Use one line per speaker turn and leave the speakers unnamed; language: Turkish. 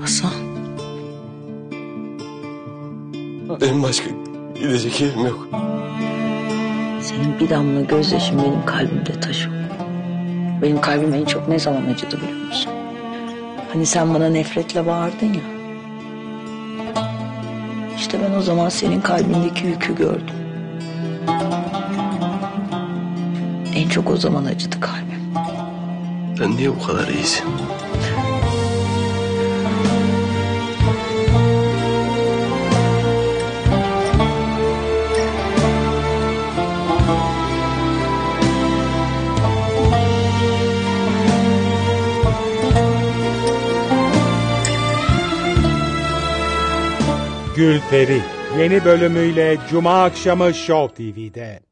Hasan. Benim başka gidecek yerim yok.
Senin bir damla gözyaşın benim kalbimde taşıyor. Benim kalbim en çok ne zaman acıdı biliyor musun? Hani sen bana nefretle bağırdın ya. İşte ben o zaman senin kalbindeki yükü gördüm. En çok o zaman acıdı kalbim.
Sen niye bu kadar iyisin?
Gülperi yeni bölümüyle Cuma akşamı Show TV'de.